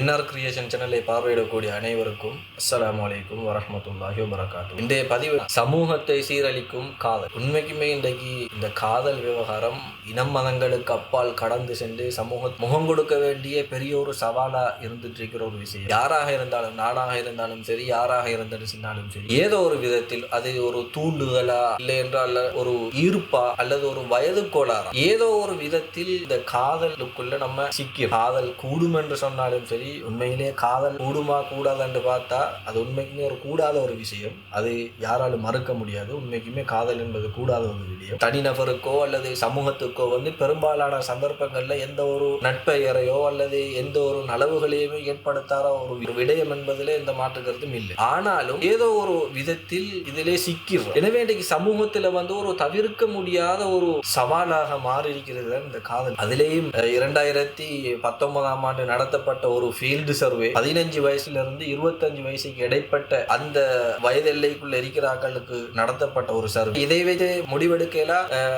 இன்னார் கிரியேஷன் சேனலை பார்வையிடக்கூடிய அனைவருக்கும் அஸ்லாம் அலைக்கும் வரமத்துல்லாஹி வபரகாத்து இன்றைய பதிவு சமூகத்தை சீரழிக்கும் காதல். உண்மைக்குமே இன்றைக்கு இந்த காதல் விவகாரம் இனம் மதங்களுக்கு அப்பால் கடந்து சென்று சமூக முகம் கொடுக்க வேண்டிய பெரிய ஒரு சவாலா இருந்துட்டு இருக்கிற ஒரு விஷயம். யாராக இருந்தாலும் நானாக இருந்தாலும் சரி யாராக இருந்தாலும் சரி ஏதோ ஒரு விதத்தில் அது ஒரு தூண்டுதலா இல்லை என்றால் ஒரு ஈர்ப்பா அல்லது ஒரு வயது கோளாறா. ஏதோ ஒரு விதத்தில் இந்த காதலுக்குள்ள நம்ம சிக்கி காதல் கூடும் என்று சொன்னாலும் சரி உண்மையிலேயே காதல் கூடுமா கூடாதான்னு பார்த்தா அது உண்மைக்குமே ஒரு கூடாத ஒரு விஷயம். அது யாராலும் மறுக்க முடியாது. உண்மைக்குமே காதல் என்பது கூடாத ஒரு விஷயம். தனிநபருக்கோ அல்லது சமூகத்துக்கோ வந்து பெரும்பாலான சந்தர்ப்பங்கள்ல எந்த ஒரு நட்பெயரையோ அல்லது எந்த ஒரு நலவுகளையுமே ஏற்படுத்தாத ஒரு விடயம் என்பதில் எந்த மாற்று கருத்தும் இல்லை. ஆனாலும் ஏதோ ஒரு விதத்தில் இதிலே சிக்கிறோம். எனவே இன்றைக்கு சமூகத்துல வந்து ஒரு தவிர்க்க முடியாத ஒரு சவாலாக மாறி இருக்கிறது இந்த காதல். அதிலேயும் இரண்டாயிரத்தி பத்தொன்பதாம் ஆண்டு நடத்தப்பட்ட ஒரு ஃபீல்டு சர்வே பதினஞ்சு வயசுல இருந்து இருபத்தஞ்சு வயசுக்கு இடைப்பட்ட அந்த வயது எல்லைக்குள்ள இருக்கிறாக்களுக்கு நடத்தப்பட்ட ஒரு சர்வே இதை வைத்து முடிவெடுக்கல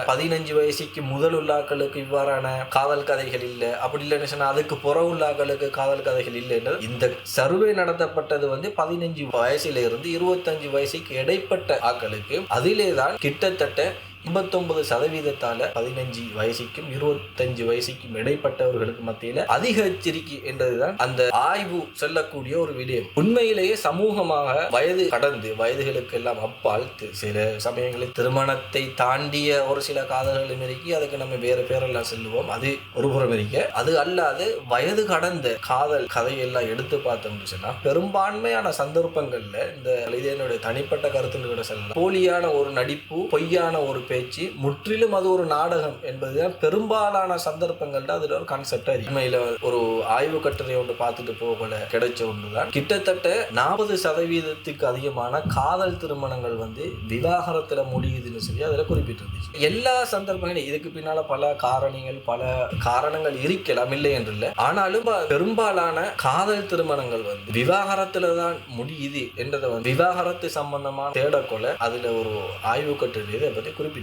பதினஞ்சு வயசுக்கு முதல் உள்ளாக்களுக்கு இவ்வாறான காதல் கதைகள் இல்லை. அப்படி இல்லைன்னு சொன்னா அதுக்கு புற உள்ளாக்களுக்கு காதல் கதைகள் இல்லைன்றது இந்த சர்வே நடத்தப்பட்டது வந்து பதினஞ்சு வயசுல இருந்து இருபத்தஞ்சு வயசுக்கு இடைப்பட்ட ஆக்களுக்கு அதிலே தான் கிட்டத்தட்ட எண்பத்தொன்பது சதவீதத்தால பதினஞ்சு வயசுக்கும் இருபத்தஞ்சு வயசுக்கும் இடைப்பட்டவர்களுக்கு மத்தியில அதிக எச்சரிக்கை என்றதுதான் அந்த ஆய்வு சொல்லக்கூடிய ஒரு விடயம். உண்மையிலேயே சமூகமாக வயது கடந்து வயதுகளுக்கு எல்லாம் அப்பால் சில சமயங்களில் திருமணத்தை தாண்டிய ஒரு சில காதல்களும் இருக்கி. அதுக்கு நம்ம வேற பேரெல்லாம் செல்லுவோம். அது ஒரு புறம் இருக்க. அது அல்லாது வயது கடந்த காதல் கதையெல்லாம் எடுத்து பார்த்தோம்னு சொன்னா பெரும்பான்மையான சந்தர்ப்பங்கள்ல இந்த இது என்னுடைய தனிப்பட்ட கருத்துன்னு கூட சொல்லலாம். போலியான ஒரு நடிப்பு பொய்யான ஒரு பேச்சு முற்றிலும் அது ஒரு நாடகம் என்பதுதான். பெரும்பாலான சந்தர்ப்பங்கள்ல அதுல ஒரு கான்செப்டா இருக்கு. ஒரு ஆய்வு கட்டுரை ஒன்று பார்த்துட்டு போகல கிடைச்ச ஒன்றுதான். கிட்டத்தட்ட நாற்பது சதவீதத்துக்கு அதிகமான காதல் திருமணங்கள் வந்து விவாகரத்துல முடியுதுன்னு சொல்லி அதுல குறிப்பிட்டிருந்துச்சு. எல்லா சந்தர்ப்பங்களும் இதுக்கு பின்னால பல காரணிகள் பல காரணங்கள் இருக்கலாம் இல்லை என்று இல்லை. ஆனாலும் பெரும்பாலான காதல் திருமணங்கள் வந்து விவாகரத்துல தான் முடியுது என்றதை வந்து விவாகரத்து சம்பந்தமான தேடக்கொலை அதுல ஒரு ஆய்வு கட்டுரை இதை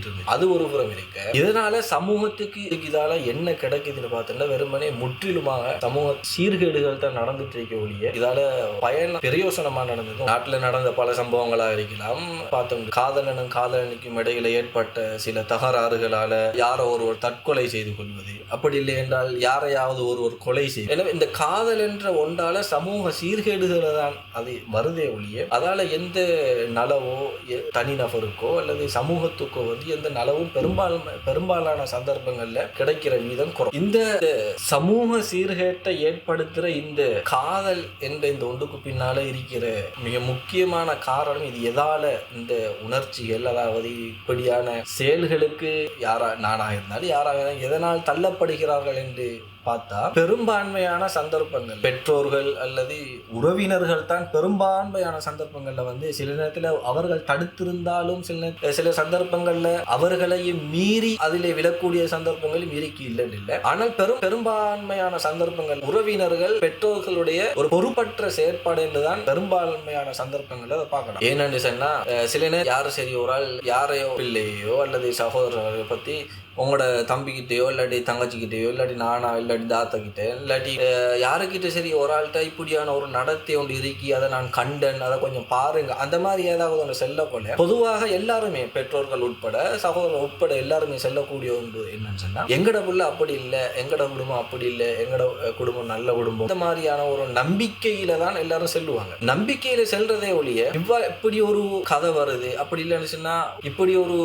பத்தி அது ஒரு புறம் இருக்க. இதனால சமூகத்துக்கு இதால என்ன கிடைக்குதுன்னு பார்த்தோம்னா வெறுமனே முற்றிலுமாக சமூக சீர்கேடுகள் தான் நடந்துட்டு இருக்க ஒழிய இதால பயன் பிரயோசனமா நடந்தது நாட்டுல நடந்த பல சம்பவங்களா இருக்கலாம். பார்த்தோம் காதலனும் காதலனுக்கும் இடையில ஏற்பட்ட சில தகராறுகளால யாரோ ஒருவர் தற்கொலை செய்து கொள்வது. அப்படி இல்லை என்றால் யாரையாவது ஒருவர் கொலை செய்வது எனவே இந்த காதல் என்ற ஒன்றால சமூக சீர்கேடுகளை தான் அது வருதே ஒழிய அதால எந்த நலவோ தனிநபருக்கோ அல்லது சமூகத்துக்கோ வந்து எந்த நலவும் பெரும்பாலும் பெரும்பாலான சந்தர்ப்பங்கள்ல கிடைக்கிற வீதம் குறை இந்த சமூக சீர்கேட்டை ஏற்படுத்துகிற இந்த காதல் என்ற இந்த ஒன்றுக்கு பின்னால இருக்கிற மிக முக்கியமான காரணம் இது எதால இந்த உணர்ச்சிகள் அதாவது இப்படியான செயல்களுக்கு யாரா நானாக இருந்தாலும் யாராக எதனால் தள்ளப்படுகிறார்கள் என்று பார்த்தா பெரும்பான்மையான சந்தர்ப்பங்கள். பெற்றோர்கள் அல்லது உறவினர்கள் தான் பெரும்பான்மையான சந்தர்ப்பங்கள்ல வந்து சில நேரத்துல அவர்கள் தடுத்திருந்தாலும் சில நேர- சில சந்தர்ப்பங்கள்ல அவர்களையும் மீறி அதிலே விழக்கூடிய சந்தர்ப்பங்களும் இருக்கு இல்லைன்னு இல்லை ஆனால் பெரும் பெரும்பான்மையான சந்தர்ப்பங்கள் உறவினர்கள் பெற்றோர்களுடைய ஒரு பொறுப்பற்ற செயற்பாடு என்றுதான் பெரும்பான்மையான சந்தர்ப்பங்களை அதை பார்க்கலாம். ஏன்னு சொன்னா அஹ், சில நேரம் யாரும் சரி ஒரு ஆள் யாரையோ பிள்ளையோ அல்லது சகோதரர்களை பத்தி உங்களோட தம்பிக்கிட்டேயோ இல்லாட்டி தங்கச்சிக்கிட்டேயோ இல்லாட்டி நானா இல்லாட்டி தாத்தா இல்லாட்டி யாருக்கிட்ட சரி ஒரு ஆள்கிட்ட இப்படியான ஒரு நடத்தை ஒன்று இருக்கி அதை நான் கண்டன் அதை கொஞ்சம் பாருங்க அந்த மாதிரி ஏதாவது ஒன்று செல்ல போல பொதுவாக எல்லாருமே பெற்றோர்கள் உட்பட சகோதரர் உட்பட எல்லாருமே செல்லக்கூடிய ஒன்று என்னன்னு சொன்னா எங்கட புள்ள அப்படி இல்லை எங்கட குடும்பம் அப்படி இல்லை எங்கட குடும்பம் நல்ல குடும்பம் இந்த மாதிரியான ஒரு நம்பிக்கையில தான் எல்லாரும் செல்லுவாங்க. நம்பிக்கையில செல்றதே ஒழிய இவ்வா இப்படி ஒரு கதை வருது அப்படி இல்லைன்னு சொன்னா இப்படி ஒரு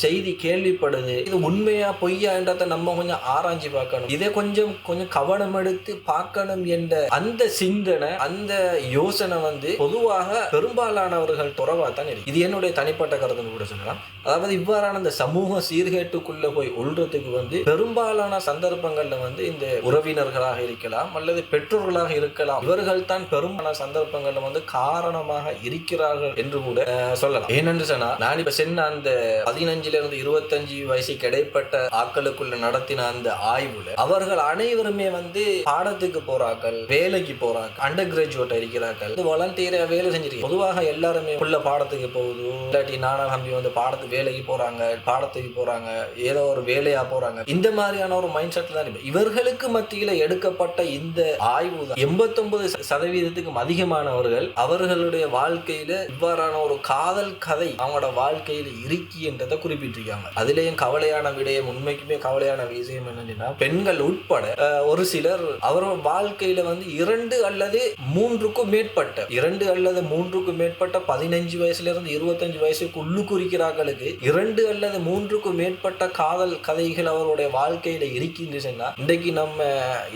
செய்தி கேள்விப்படுது இது உண்மை உண்மையா பொய்யா என்றதை நம்ம கொஞ்சம் ஆராய்ச்சி பார்க்கணும். இதை கொஞ்சம் கொஞ்சம் கவனம் எடுத்து பார்க்கணும் என்ற அந்த சிந்தனை அந்த யோசனை வந்து பொதுவாக பெரும்பாலானவர்கள் துறவாத்தான் தான் இருக்கு. இது என்னுடைய தனிப்பட்ட கருத்துன்னு கூட சொல்லலாம். அதாவது இவ்வாறான இந்த சமூக சீர்கேட்டுக்குள்ள போய் உள்றதுக்கு வந்து பெரும்பாலான சந்தர்ப்பங்கள்ல வந்து இந்த உறவினர்களாக இருக்கலாம் அல்லது பெற்றோர்களாக இருக்கலாம் இவர்கள் தான் பெரும்பாலான சந்தர்ப்பங்கள்ல வந்து காரணமாக இருக்கிறார்கள் என்று கூட சொல்லலாம். ஏனென்று சொன்னா நான் இப்ப சென்ன அந்த பதினஞ்சுல இருந்து இருபத்தஞ்சு வயசுக்கு இடைப்பட்ட மேற்பட்ட ஆக்களுக்குள்ள நடத்தின அந்த ஆய்வுல அவர்கள் அனைவருமே வந்து பாடத்துக்கு போறார்கள் வேலைக்கு போறாங்க அண்டர் கிராஜுவேட் இருக்கிறார்கள் வாலண்டியரா வேலை செஞ்சிருக்கு பொதுவாக எல்லாருமே உள்ள பாடத்துக்கு போகுது இல்லாட்டி நானா தம்பி வந்து பாடத்துக்கு வேலைக்கு போறாங்க பாடத்துக்கு போறாங்க ஏதோ ஒரு வேலையா போறாங்க. இந்த மாதிரியான ஒரு மைண்ட் செட்ல தான் இவர்களுக்கு மத்தியில எடுக்கப்பட்ட இந்த ஆய்வு தான். எண்பத்தொன்பது சதவீதத்துக்கும் அதிகமானவர்கள் அவர்களுடைய வாழ்க்கையில இவ்வாறான ஒரு காதல் கதை அவங்களோட வாழ்க்கையில இருக்கி என்றதை குறிப்பிட்டிருக்காங்க. அதுலேயும் கவலையான விட விடயம் உண்மைக்குமே கவலையான விஷயம் என்னன்னா பெண்கள் உட்பட ஒரு சிலர் அவரோட வாழ்க்கையில வந்து இரண்டு அல்லது மூன்றுக்கும் மேற்பட்ட இரண்டு அல்லது மூன்றுக்கும் மேற்பட்ட பதினஞ்சு வயசுல இருந்து இருபத்தஞ்சு வயசுக்கு உள்ளுக்குறிக்கிறார்களுக்கு இரண்டு அல்லது மூன்றுக்கும் மேற்பட்ட காதல் கதைகள் அவருடைய வாழ்க்கையில இருக்கின்றதுன்னா இன்றைக்கு நம்ம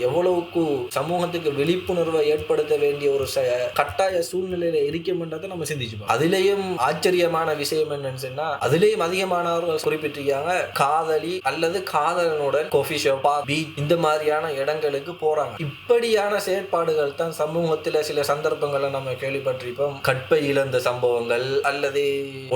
எவ்வளவுக்கு சமூகத்துக்கு விழிப்புணர்வை ஏற்படுத்த வேண்டிய ஒரு ச- கட்டாய சூழ்நிலையில இருக்கோம்ன்றதை நம்ம சிந்திச்சுப்போம் அதுலேயும் ஆச்சரியமான விஷயம் என்னன்னு சொன்னா அதுலேயும் அதிகமானவர்கள் குறிப்பிட்டிருக்காங்க காதல் அல்லது காதலனுடன் கோஃபி ஷோப்பா பீச் இந்த மாதிரியான இடங்களுக்கு போறாங்க. இப்படியான செயற்பாடுகள் தான் சமூகத்தில் சில சந்தர்ப்பங்களை நம்ம கேள்விப்பட்டிருப்போம். கற்பை இழந்த சம்பவங்கள் அல்லது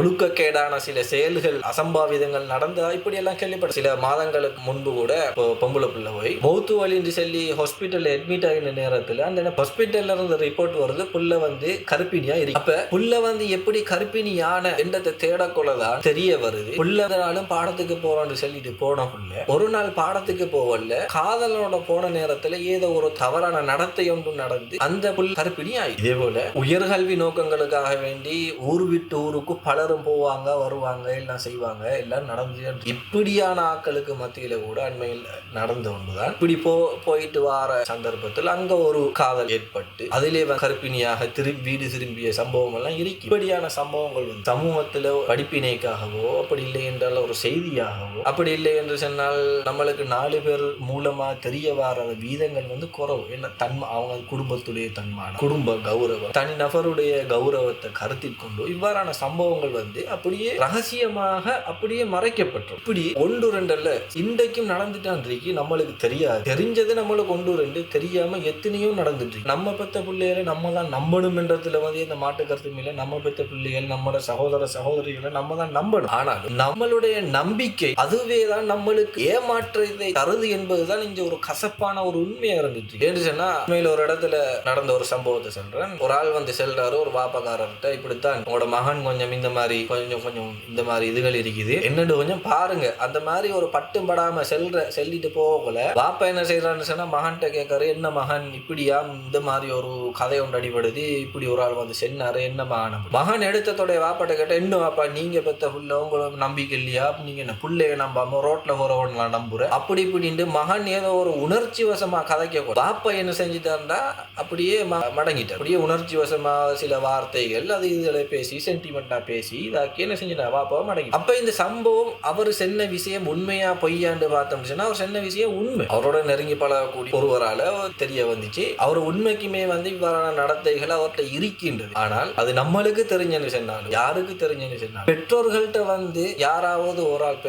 ஒழுக்கக்கேடான சில செயல்கள் அசம்பாவிதங்கள் நடந்தா இப்படி எல்லாம் கேள்விப்பட்ட சில மாதங்களுக்கு முன்பு கூட இப்போ பொம்பளை பிள்ளை போய் மௌத்து வலின்னு சொல்லி ஹாஸ்பிட்டல் அட்மிட் ஆகின நேரத்தில் அந்த ஹாஸ்பிட்டல்ல இருந்து ரிப்போர்ட் வருது புள்ள வந்து கருப்பினியா இருக்கு. அப்ப புள்ள வந்து எப்படி கருப்பினியான எண்ணத்தை தேடக்கொள்ளதான் தெரிய வருது. புள்ளனாலும் பாடத்துக்கு போறோம்னு சொல்லி வாங்கிட்டு புள்ள ஒரு நாள் பாடத்துக்கு போவல்ல காதலனோட போன நேரத்துல ஏதோ ஒரு தவறான நடத்தை ஒன்று நடந்து அந்த புல் கருப்பிணி ஆகி இதே போல உயர்கல்வி நோக்கங்களுக்காக வேண்டி ஊர் விட்டு ஊருக்கு பலரும் போவாங்க வருவாங்க எல்லாம் செய்வாங்க எல்லாம் நடந்து இப்படியான ஆட்களுக்கு மத்தியில கூட அண்மையில் நடந்த ஒன்றுதான். இப்படி போ போயிட்டு வார சந்தர்ப்பத்தில் அங்க ஒரு காதல் ஏற்பட்டு அதிலே வந்து கர்ப்பிணியாக திரும்பி வீடு திரும்பிய சம்பவம் எல்லாம் இருக்கு. இப்படியான சம்பவங்கள் வந்து சமூகத்துல படிப்பினைக்காகவோ அப்படி இல்லை என்றால் ஒரு செய்தியாகவோ அப்படி அப்படி இல்லை என்று சொன்னால் நம்மளுக்கு நாலு பேர் மூலமா தெரிய வர வீதங்கள் வந்து குறவு. என்ன? தன்மை அவங்க குடும்பத்துடைய தன்மான குடும்ப கௌரவம் தனி நபருடைய கௌரவத்தை கருத்தில் கொண்டு இவ்வாறான சம்பவங்கள் வந்து அப்படியே ரகசியமாக அப்படியே மறைக்கப்பட்டு இப்படி ஒன்று ரெண்டு அல்ல இன்றைக்கும் நடந்துட்டான் நம்மளுக்கு தெரியாது. தெரிஞ்சது நம்மளுக்கு ஒன்று ரெண்டு தெரியாம எத்தனையோ நடந்துட்டு நம்ம பெத்த பிள்ளைகளை நம்ம தான் நம்பணும் என்றதுல வந்து இந்த மாட்டு கருத்து மேல நம்ம பெத்த பிள்ளைகள் நம்மளோட சகோதர சகோதரிகளை நம்ம தான் நம்பணும். ஆனால் நம்மளுடைய நம்பிக்கை அதுவே தான் நம்மளுக்கு ஏமாற்றத்தை தருது என்பதுதான் இங்க ஒரு கசப்பான ஒரு உண்மையா இருந்துச்சு. ஏன்னு சொன்னா உண்மையில ஒரு இடத்துல நடந்த ஒரு சம்பவத்தை சொல்றேன். ஒரு ஆள் வந்து செல்றாரு ஒரு வாப்பக்காரர்கிட்ட. இப்படித்தான் உங்களோட மகன் கொஞ்சம் இந்த மாதிரி கொஞ்சம் கொஞ்சம் இந்த மாதிரி இதுகள் இருக்குது. என்னன்னு கொஞ்சம் பாருங்க. அந்த மாதிரி ஒரு பட்டும் படாம செல்ற செல்லிட்டு போகல வாப்பா என்ன செய்யறான்னு சொன்னா மகன்கிட்ட கேட்காரு என்ன மகன்? இப்படியா? இந்த மாதிரி ஒரு கதை ஒன்று அடிபடுது. இப்படி ஒரு ஆள் வந்து சென்னாரு. என்ன மகன் மகன் எடுத்ததோடைய வாப்பாட்ட கேட்ட என்ன வாப்பா? நீங்க பெத்த புள்ள உங்களை நம்பிக்கை இல்லையா? நீங்க என்ன புள்ளைய நம்பாம ரோட்ல போறவன்லாம் நம்புற. அப்படி இப்படின்ட்டு மகன் ஏதோ ஒரு உணர்ச்சி வசமா கதைக்க பாப்பா என்ன செஞ்சுட்டாருந்தா அப்படியே ம- மடங்கிட்டார் அப்படியே உணர்ச்சி வசமா சில வார்த்தைகள் அது இதில் பேசி சென்டிமெண்டா பேசி இதாக்கி என்ன செஞ்சுட்டா பாப்பாவை மடங்கி அப்ப இந்த சம்பவம் அவர் சென்ன விஷயம் உண்மையா பொய்யாண்டு பார்த்தோம்னு சொன்னால் அவர் சென்ன விஷயம் உண்மை. அவரோட நெருங்கி பழகக்கூடிய ஒருவரால தெரிய வந்துச்சு. அவர் உண்மைக்குமே வந்து இவ்வாறான நடத்தைகள் அவர்கிட்ட இருக்கின்றது. ஆனால் அது நம்மளுக்கு தெரிஞ்சன்னு சொன்னாலும் யாருக்கு தெரிஞ்சன்னு சொன்னாலும் பெற்றோர்கள்ட்ட வந்து யாராவது ஒரு ஆள்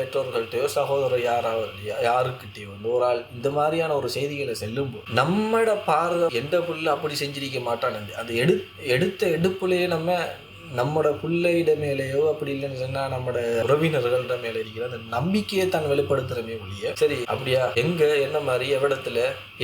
பெற்றோர்கள்ட்டயோ சகோதரர் யாராவது யா- வந்து ஒரு ஆள் இந்த மாதிரியான ஒரு செய்திகளை செல்லும்போது நம்மட பார்வை எந்த புள்ள அப்படி செஞ்சிருக்க மாட்டான்னு அது எடு எடுத்த எடுப்புலயே நம்ம நம்மட பிள்ளையிட மேலேயோ அப்படி இல்லைன்னு சொன்னா நம்மட உறவினர்கள்ட மேல இருக்கிற அந்த நம்பிக்கையை தான் வெளிப்படுத்துறமே ஒழிய சரி அப்படியா? எங்க என்ன மாதிரி எவ்விடத்துல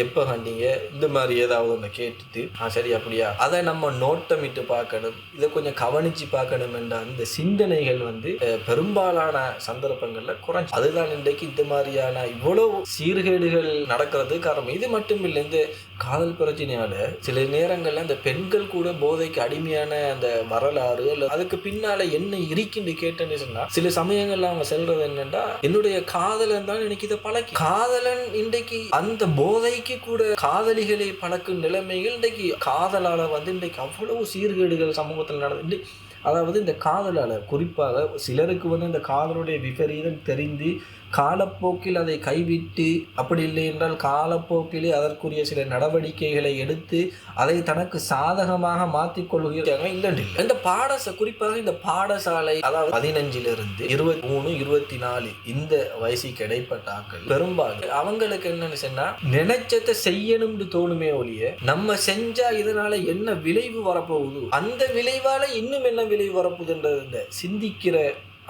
எப்ப கண்டீங்க? இந்த மாதிரி ஏதாவது ஒன்று கேட்டுட்டு ஆ சரி அப்படியா? அதை நம்ம நோட்டமிட்டு பார்க்கணும். இதை கொஞ்சம் கவனிச்சு பார்க்கணும் என்ற அந்த சிந்தனைகள் வந்து பெரும்பாலான சந்தர்ப்பங்கள்ல குறைஞ்சு. அதுதான் இன்றைக்கு இந்த மாதிரியான இவ்வளவு சீர்கேடுகள் நடக்கிறது காரணம். இது மட்டும் இல்லை இந்த காதல் பிரச்சனையால சில நேரங்கள்ல அந்த பெண்கள் கூட போதைக்கு அடிமையான அந்த வரலாறு இல்லை அதுக்கு பின்னால என்ன இருக்குன்னு கேட்டேன்னு சொன்னா சில சமயங்கள்ல அவங்க செல்றது என்னன்னா என்னுடைய காதலன் தான் எனக்கு இதை பழக்கி காதலன் இன்றைக்கு அந்த போதைக்கு கூட காதலிகளை பழக்கும் நிலைமைகள் இன்றைக்கு காதலால வந்து இன்றைக்கு அவ்வளவு சீர்கேடுகள் சமூகத்தில் நடந்து அதாவது இந்த காதலால குறிப்பாக சிலருக்கு வந்து இந்த காதலுடைய விபரீதம் தெரிந்து காலப்போக்கில் அதை கைவிட்டு அப்படி இல்லை என்றால் காலப்போக்கிலே அதற்குரிய சில நடவடிக்கைகளை எடுத்து அதை தனக்கு சாதகமாக மாற்றிக்கொள்கிறாங்க இல்லை. இந்த பாடச குறிப்பாக இந்த பாடசாலை அதாவது பதினஞ்சிலிருந்து இருபத்தி மூணு இருபத்தி நாலு இந்த வயசுக்கு இடைப்பட்ட ஆக்கள் பெரும்பாலும் அவங்களுக்கு என்னன்னு சொன்னா நினைச்சதை செய்யணும்னு தோணுமே ஒழிய நம்ம செஞ்சா இதனால என்ன விளைவு வரப்போகுது அந்த விளைவால இன்னும் என்ன விளைவு வரப்போகுதுன்றது இந்த சிந்திக்கிற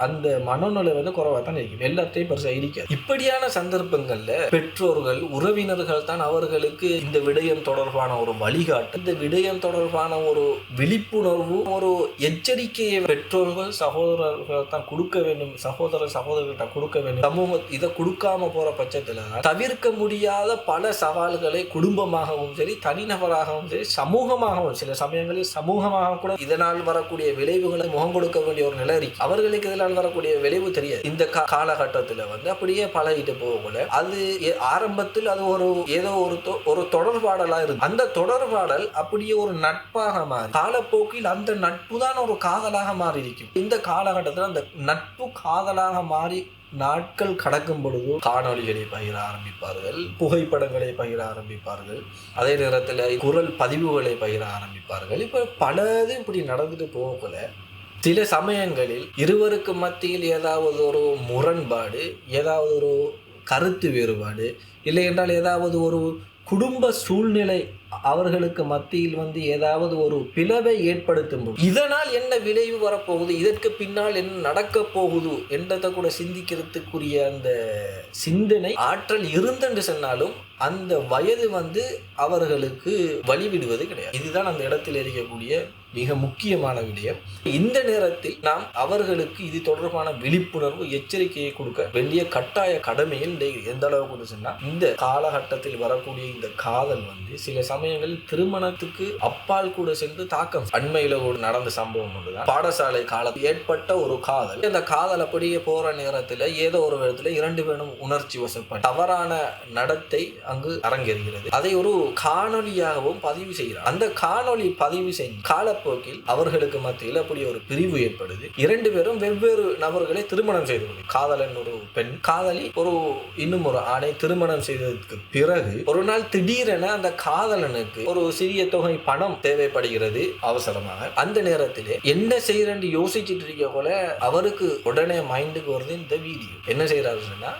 அந்த மனநிலை வந்து குறைவாக தான் இருக்கும். எல்லாத்தையும் பெருசாக இருக்காது இப்படியான சந்தர்ப்பங்களில் பெற்றோர்கள் உறவினர்கள் தான் அவர்களுக்கு இந்த விடயம் தொடர்பான ஒரு வழிகாட்டு. இந்த விடயம் தொடர்பான ஒரு விழிப்புணர்வு ஒரு எச்சரிக்கையை பெற்றோர்கள் சகோதரர்கள் தான் கொடுக்க வேண்டும். சகோதர சகோதரர்கள்ட்ட கொடுக்க வேண்டும். சமூக இதை கொடுக்காம போற பட்சத்தில் தவிர்க்க முடியாத பல சவால்களை குடும்பமாகவும் சரி தனிநபராகவும் சரி சமூகமாகவும் சில சமயங்களில் சமூகமாக கூட இதனால் வரக்கூடிய விளைவுகளை முகம் கொடுக்க வேண்டிய ஒரு நிலை இருக்கு. அவர்களுக்கு இதனால் வரக்கூடிய விளைவு தெரியாது. இந்த காலகட்டத்தில் வந்து அப்படியே பழகிட்டு போகல அது ஆரம்பத்தில் அது ஒரு ஏதோ ஒரு தொ- ஒரு தொடர்பாடலாக இருக்கு அந்த தொடர்பாடல் அப்படியே ஒரு நட்பாக மாறி காலப்போக்கில் அந்த நட்பு தான் ஒரு காதலாக மாறி இருக்கும் இந்த காலகட்டத்தில் அந்த நட்பு காதலாக மாறி நாட்கள் கடக்கும் பொழுது காணொளிகளை பகிர ஆரம்பிப்பார்கள் புகைப்படங்களை பகிர ஆரம்பிப்பார்கள் அதே நேரத்தில் குரல் பதிவுகளை பகிர ஆரம்பிப்பார்கள். இப்போ பலது இப்படி நடந்துட்டு போகல சில சமயங்களில் இருவருக்கு மத்தியில் ஏதாவது ஒரு முரண்பாடு ஏதாவது ஒரு கருத்து வேறுபாடு இல்லை என்றால் ஏதாவது ஒரு குடும்ப சூழ்நிலை அவர்களுக்கு மத்தியில் வந்து ஏதாவது ஒரு பிளவை ஏற்படுத்தும் இதனால் என்ன விளைவு வரப்போகுது இதற்கு பின்னால் என்ன நடக்க போகுது என்றதை கூட சிந்திக்கிறதுக்குரிய அந்த சிந்தனை ஆற்றல் இருந்தென்று சொன்னாலும் அந்த வயது வந்து அவர்களுக்கு வழிவிடுவது கிடையாது. இதுதான் அந்த இடத்தில் இருக்கக்கூடிய மிக முக்கியமான விடயம். இந்த நேரத்தில் நாம் அவர்களுக்கு இது தொடர்பான விழிப்புணர்வு எச்சரிக்கையை கொடுக்க வேண்டிய கட்டாய கடமையில் எந்த அளவுக்கு சொன்னால் இந்த காலகட்டத்தில் வரக்கூடிய இந்த காதல் வந்து சில சமயங்களில் திருமணத்துக்கு அப்பால் கூட சென்று தாக்கம். அண்மையில் ஒரு நடந்த சம்பவம் ஒன்றுதான். பாடசாலை காலத்தில் ஏற்பட்ட ஒரு காதல். இந்த காதல் அப்படியே போற நேரத்தில் ஏதோ ஒரு விதத்தில் இரண்டு பேரும் உணர்ச்சி வசப்பட்ட தவறான நடத்தை அங்கு அரங்கேறுகிறது. அதை ஒரு காணொளியாகவும் பதிவு செய்கிறார். அந்த காணொளி பதிவு செய்யும் கால காலப்போக்கில் அவர்களுக்கு மத்தியில் அப்படி ஒரு பிரிவு ஏற்படுது. இரண்டு பேரும் வெவ்வேறு நபர்களை திருமணம் செய்து கொள்ளும் காதலன் ஒரு பெண் காதலி ஒரு இன்னும் ஒரு ஆணை திருமணம் செய்ததற்கு பிறகு ஒரு நாள் திடீரென அந்த காதலனுக்கு ஒரு சிறிய தொகை பணம் தேவைப்படுகிறது அவசரமாக. அந்த நேரத்திலே என்ன செய்யறேன்னு யோசிச்சுட்டு இருக்க போல அவருக்கு உடனே மைண்டுக்கு வருது இந்த வீடியோ. என்ன செய்யறாரு சொன்னா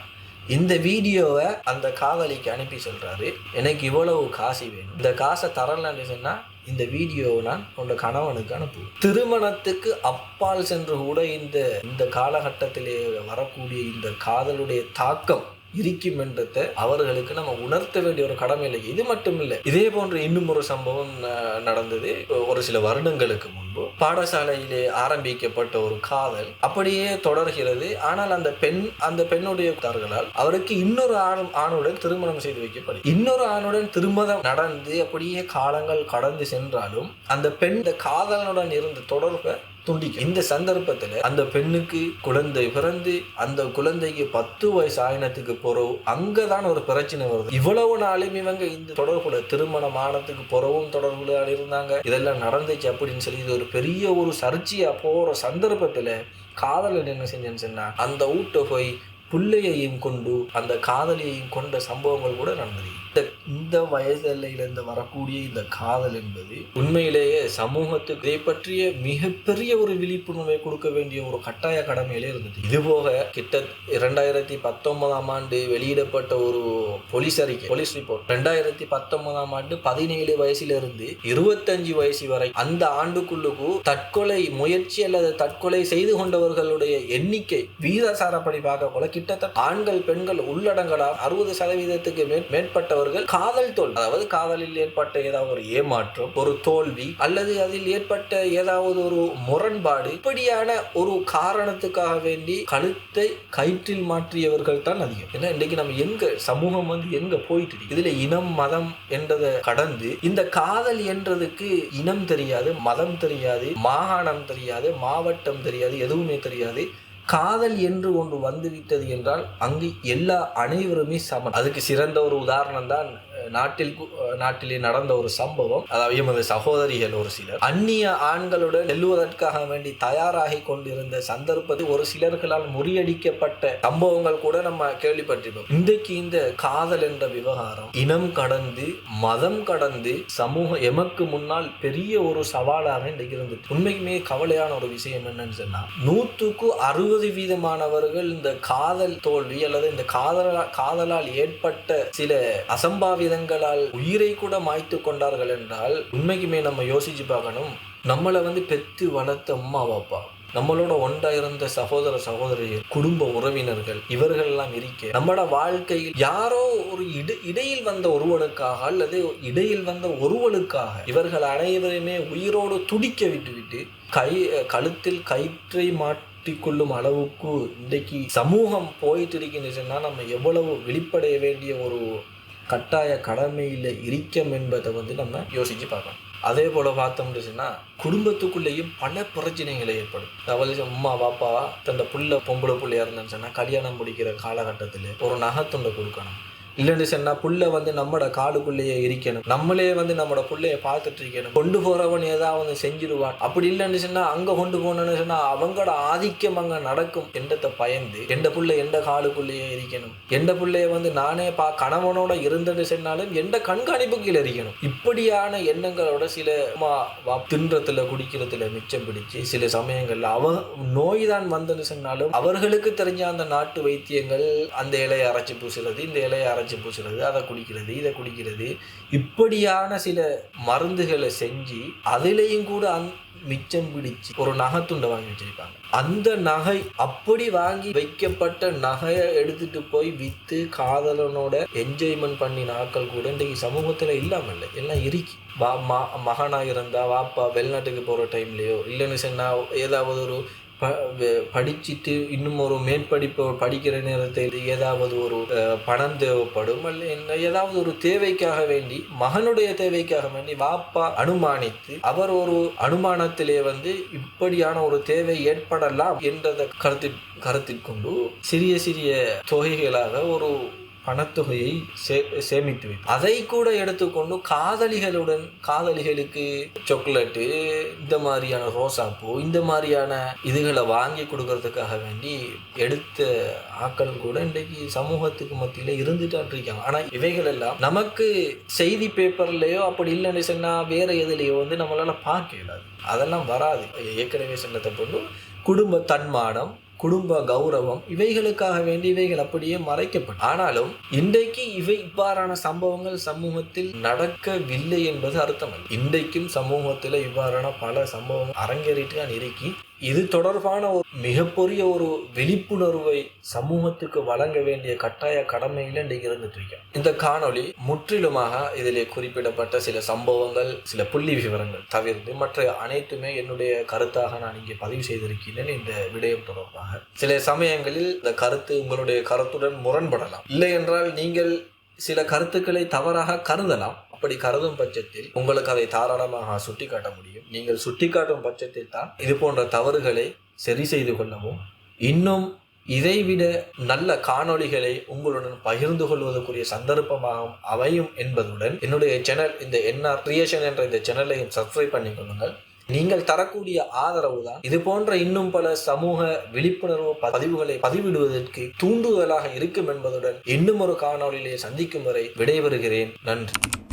இந்த வீடியோவை அந்த காதலிக்கு அனுப்பி சொல்றாரு எனக்கு இவ்வளவு காசு வேணும். இந்த காசை தரலன்னு சொன்னா இந்த வீடியோவை நான் உன்னோட கணவனுக்கு அனுப்பு திருமணத்துக்கு அப்பால் சென்று கூட இந்த இந்த காலகட்டத்திலே வரக்கூடிய இந்த காதலுடைய தாக்கம் இருக்கும் என்றதை அவர்களுக்கு நம்ம உணர்த்த வேண்டிய ஒரு கடமை இல்லை இது மட்டும் இல்லை இதே போன்ற இன்னும் ஒரு சம்பவம் நடந்தது. ஒரு சில வருடங்களுக்கு முன்பு பாடசாலையிலே ஆரம்பிக்கப்பட்ட ஒரு காதல் அப்படியே தொடர்கிறது. ஆனால் அந்த பெண் அந்த பெண்ணுடைய தார்களால் அவருக்கு இன்னொரு ஆண் ஆணுடன் திருமணம் செய்து வைக்கப்படும் இன்னொரு ஆணுடன் திருமணம் நடந்து அப்படியே காலங்கள் கடந்து சென்றாலும் அந்த பெண் இந்த காதலனுடன் இருந்த தொடர்பை துண்டிக்கும் இந்த சந்தர்ப்பத்தில் அந்த பெண்ணுக்கு குழந்தை பிறந்து அந்த குழந்தைக்கு பத்து வயசு ஆயினத்துக்கு போறவு அங்கதான் ஒரு பிரச்சனை வருது. இவ்வளவு நாளும் இவங்க இந்த தொடர்புல திருமணம் ஆனதுக்கு பிறவும் தொடர்புல இருந்தாங்க. இதெல்லாம் நடந்துச்சு அப்படின்னு சொல்லி இது ஒரு பெரிய ஒரு சர்ச்சையா போற சந்தர்ப்பத்துல காதலன் என்ன செஞ்சேன்னு சொன்னா அந்த வீட்டை போய் புள்ளையையும் கொண்டு அந்த காதலியையும் கொண்ட சம்பவங்கள் கூட நடந்தது. இந்த இந்த வயதில் இருந்து வரக்கூடிய இந்த காதல் என்பது உண்மையிலேயே சமூகத்துக்கு இதை பற்றிய மிகப்பெரிய ஒரு விழிப்புணர்வை கொடுக்க வேண்டிய ஒரு கட்டாய கடமையிலே இருந்தது இதுபோக கிட்ட இரண்டாயிரத்தி பத்தொன்பதாம் ஆண்டு வெளியிடப்பட்ட ஒரு போலீஸ் அறிக்கை போலீஸ் ரிப்போர்ட் ரெண்டாயிரத்தி பத்தொன்பதாம் ஆண்டு பதினேழு வயசிலிருந்து இருபத்தஞ்சு வயசு வரை அந்த ஆண்டுக்குள்ளுக்கு தற்கொலை முயற்சி அல்லது தற்கொலை செய்து கொண்டவர்களுடைய எண்ணிக்கை வீதாசாரப்படி பார்க்க போல கிட்டத்தட்ட ஆண்கள் பெண்கள் உள்ளடங்கலா அறுபது சதவீதத்துக்கு மேற்பட்டவர் அவர்கள் காதல் தோல் அதாவது காதலில் ஏற்பட்ட ஏதாவது ஒரு ஏமாற்றம் ஒரு தோல்வி அல்லது அதில் ஏற்பட்ட ஏதாவது ஒரு முரண்பாடு இப்படியான ஒரு காரணத்துக்காக வேண்டி கழுத்தை கயிற்றில் மாற்றியவர்கள் தான் அதிகம். ஏன்னா இன்னைக்கு நம்ம எங்க சமூகம் வந்து எங்க போயிட்டு இருக்கு? இதுல இனம் மதம் என்றதை கடந்து இந்த காதல் என்றதுக்கு இனம் தெரியாது மதம் தெரியாது மாகாணம் தெரியாது மாவட்டம் தெரியாது எதுவுமே தெரியாது. காதல் என்று ஒன்று வந்துவிட்டது என்றால் அங்கு எல்லா அனைவருமே சமன் அதுக்கு சிறந்த ஒரு உதாரணம் தான் நாட்டில் நாட்டிலே நடந்த ஒரு சம்பவம் அதாவது எமது சகோதரிகள் ஒரு சிலர். அந்நிய ஆண்களுடன் செல்லுவதற்காக வேண்டி தயாராகி கொண்டிருந்த சந்தர்ப்பத்தில் ஒரு சிலர்களால் முறியடிக்கப்பட்ட சம்பவங்கள் கூட நம்ம கேள்விப்பட்டிருப்போம். இன்றைக்கு இந்த காதல் என்ற விவகாரம் இனம் கடந்து மதம் கடந்து சமூக எமக்கு முன்னால் பெரிய ஒரு சவாலாக இன்றைக்கு இருந்தது. உண்மைக்குமே கவலையான ஒரு விஷயம் என்னன்னு சொன்னா நூற்றுக்கு அறுபது வீதமானவர்கள் இந்த காதல் தோல்வி அல்லது இந்த காதலா காதலால் ஏற்பட்ட சில மிருகங்களால் உயிரை கூட மாய்த்து கொண்டார்கள் என்றால் உண்மைக்குமே நம்ம யோசிச்சு பார்க்கணும் நம்மளை வந்து பெத்து வளர்த்த அம்மா பாப்பா நம்மளோட ஒன்றா இருந்த சகோதர சகோதரிகள் குடும்ப உறவினர்கள் இவர்கள் எல்லாம் இருக்க நம்மட வாழ்க்கையில் யாரோ ஒரு இடு இடையில் வந்த ஒருவனுக்காக அல்லது இடையில் வந்த ஒருவனுக்காக இவர்கள் அனைவருமே உயிரோடு துடிக்க விட்டுவிட்டு கை கழுத்தில் கயிற்றை மாட்டிக்கொள்ளும் அளவுக்கு இன்றைக்கு சமூகம் போயிட்டு இருக்கின்றதுன்னா நம்ம எவ்வளவு வெளிப்படைய வேண்டிய ஒரு கட்டாய கடமையில் இருக்கோம் என்பதை வந்து நம்ம யோசிச்சு பார்க்கணும். அதே போல் பார்த்தோம்னு குடும்பத்துக்குள்ளேயும் பல பிரச்சனைகள் ஏற்படும். அதாவது அம்மா பாப்பா தந்த புள்ள பொம்பளை புள்ளையா இருந்தேன்னு கல்யாணம் முடிக்கிற காலகட்டத்தில் ஒரு நகைத்துண்டை கொடுக்கணும். இல்லைன்னு சொன்னால் புள்ள வந்து நம்மட காலுக்குள்ளேயே இருக்கணும். நம்மளே வந்து நம்மட புள்ளைய பார்த்துட்டு இருக்கணும். கொண்டு போறவன் ஏதாவது செஞ்சிருவான். அப்படி இல்லைன்னு சொன்னால் அங்கே கொண்டு போனோன்னு சொன்னால் அவங்களோட ஆதிக்கம் அங்கே நடக்கும். எண்டத்தை பயந்து எந்த புள்ள எந்த காலுக்குள்ளேயே இருக்கணும். எந்த புள்ளைய வந்து நானே பா கணவனோட இருந்துட்டு சொன்னாலும் எந்த கண்காணிப்பு கீழே இருக்கணும். இப்படியான எண்ணங்களோட சில அம்மா வா- தின்றத்துல குடிக்கிறதுல மிச்சம் பிடிச்சு சில சமயங்கள்ல அவ நோய் தான் வந்துன்னு சொன்னாலும் அவர்களுக்கு தெரிஞ்ச அந்த நாட்டு வைத்தியங்கள் அந்த இலையை அரைச்சி பூசுறது இந்த இலையை அரைச்சி பூசுறது அதை குடிக்கிறது இதை குடிக்கிறது. இப்படியான சில மருந்துகளை செஞ்சு அதுலேயும் கூட அந் மிச்சம் பிடிச்சு ஒரு நகைத்துண்டை வாங்கி வச்சிருப்பாங்க. அந்த நகை அப்படி வாங்கி வைக்கப்பட்ட நகையை எடுத்துட்டு போய் வித்து காதலனோட என்ஜாய்மெண்ட் பண்ணி நாட்கள் கூட இன்றைக்கு சமூகத்துல இல்லாம இல்லை. எல்லாம் இறுக்கி. வா மகனாக இருந்தா வாப்பா வெளிநாட்டுக்கு போற டைம்லயோ இல்லைன்னு சொன்னா ஏதாவது ஒரு ப படிச்சுட்டு படிச்சிட்டு இன்னும் ஒரு மேற்படிப்பு படிக்கிற நேரத்தில் ஏதாவது ஒரு பணம் தேவைப்படும் அல்ல என்ன ஏதாவது ஒரு தேவைக்காக வேண்டி மகனுடைய தேவைக்காக வேண்டி வாப்பா அனுமானித்து அவர் ஒரு அனுமானத்திலே வந்து இப்படியான ஒரு தேவை ஏற்படலாம் என்றதை கருத்தில் கருத்தில் கொண்டு சிறிய சிறிய தொகைகளாக ஒரு பணத்தொகையை சே சேமித்து வைத்து அதை கூட எடுத்துக்கொண்டு காதலிகளுடன் காதலிகளுக்கு சாக்லேட்டு இந்த மாதிரியான ரோசாப்பூ இந்த மாதிரியான இதுகளை வாங்கி கொடுக்கறதுக்காக வேண்டி எடுத்த ஆக்கள் கூட இன்றைக்கு சமூகத்துக்கு மத்தியில் இருந்துட்டு இருக்காங்க. ஆனால் இவைகள் எல்லாம் நமக்கு செய்தி பேப்பர்லேயோ அப்படி இல்லைன்னு சொன்னால் வேற எதுலேயோ வந்து நம்மளால் பார்க்க இயலாது. அதெல்லாம் வராது. ஏற்கனவே சொன்னதை பொண்ணு குடும்ப தன்மானம் குடும்ப கௌரவம் இவைகளுக்காக வேண்டி இவைகள் அப்படியே மறைக்கப்படும் ஆனாலும் இன்றைக்கு இவை இவ்வாறான சம்பவங்கள் சமூகத்தில் நடக்கவில்லை என்பது அர்த்தம் இன்றைக்கும் சமூகத்தில் இவ்வாறான பல சம்பவங்கள் அரங்கேறிட்டு தான் இருக்கி இது தொடர்பான ஒரு மிகப்பெரிய ஒரு விழிப்புணர்வை சமூகத்துக்கு வழங்க வேண்டிய கட்டாய கடமையில இன்றைக்கு இருந்துட்டு இருக்கேன் இந்த காணொளி முற்றிலுமாக இதிலே குறிப்பிடப்பட்ட சில சம்பவங்கள் சில புள்ளி விவரங்கள் தவிர்த்து மற்ற அனைத்துமே என்னுடைய கருத்தாக நான் இங்கே பதிவு செய்திருக்கிறேன் இந்த விடயம் தொடர்பாக. சில சமயங்களில் இந்த கருத்து உங்களுடைய கருத்துடன் முரண்படலாம். இல்லை என்றால் நீங்கள் சில கருத்துக்களை தவறாக கருதலாம். அப்படி கருதும் பட்சத்தில் உங்களுக்கு அதை தாராளமாக சுட்டிக்காட்ட முடியும். நீங்கள் சுட்டிக்காட்டும் பட்சத்தில் தான் இது போன்ற தவறுகளை சரி செய்து கொள்ளவும் இன்னும் இதைவிட நல்ல காணொளிகளை உங்களுடன் பகிர்ந்து கொள்வதற்குரிய சந்தர்ப்பமாகவும் அமையும் என்பதுடன் என்னுடைய சேனல் இந்த என்ஆர் கிரியேஷன் என்ற இந்த சேனலையும் சப்ஸ்கிரைப் பண்ணிக் கொள்ளுங்கள் நீங்கள் தரக்கூடிய ஆதரவு தான். இது போன்ற இன்னும் பல சமூக விழிப்புணர்வு பதிவுகளை பதிவிடுவதற்கு தூண்டுதலாக இருக்கும் என்பதுடன் இன்னும் ஒரு காணொளியிலே சந்திக்கும் வரை விடைபெறுகிறேன். நன்றி.